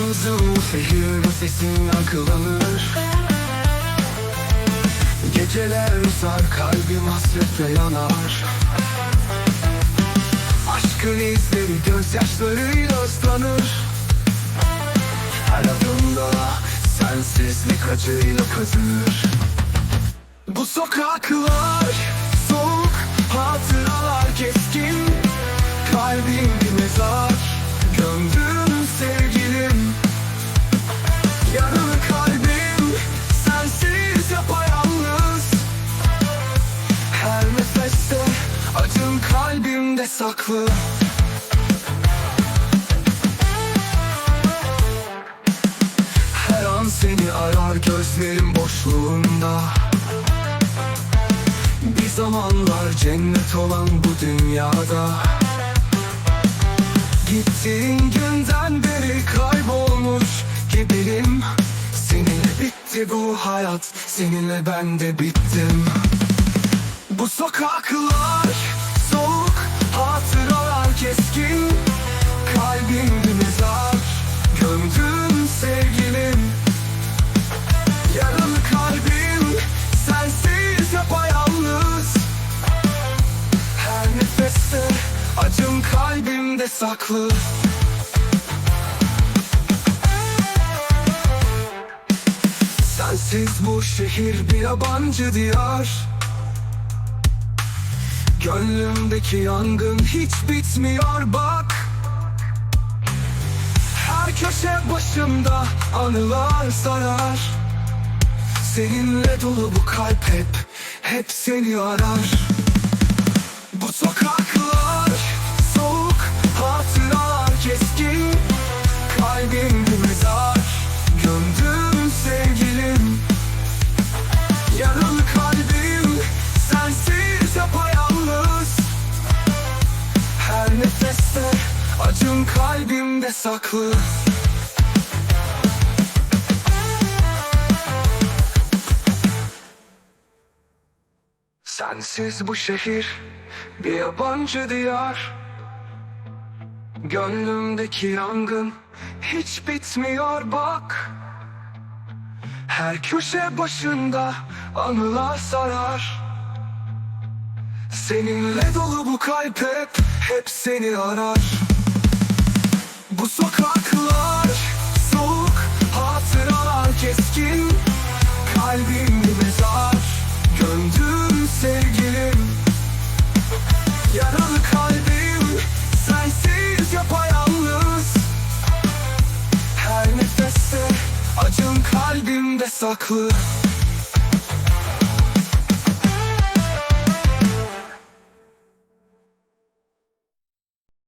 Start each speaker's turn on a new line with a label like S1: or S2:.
S1: Bu şehir sesin yankılanır Geceler uzar kalbim hasretle yanar. Aşkın izleri gözyaşlarıyla ıslanır. Her adımda sensizlik acıyla kazınır Bu sokaklar kalbimde saklı. Her an seni arar gözlerim boşluğunda. Bir zamanlar cennet olan bu dünyada. Gittiğin günden beri kaybolmuş gibiyim Seninle bitti bu hayat, seninle ben de bittim. Bu sokaklar keskin Kalbim bir mezar, gömdüm sevgilim. Yaralı kalbim, sensiz yapayalnız. Her nefeste acım kalbimde saklı. Sensiz bu şehir bir yabancı diyar Gönlümdeki yangın hiç bitmiyor bak. Her köşe başımda anılar sarar. Seninle dolu bu kalp hep, hep seni arar nefeste acım kalbimde saklı. Sensiz bu şehir bir yabancı diyar. Gönlümdeki yangın hiç bitmiyor bak. Her köşe başında anılar sarar. Seninle dolu bu kalp hep, hep seni arar. Bu sokaklar soğuk, hatıralar keskin. Kalbim bir mezar, gömdüm sevgilim. Yaralı kalbim, sensiz yapayalnız. Her nefeste acım kalbimde saklı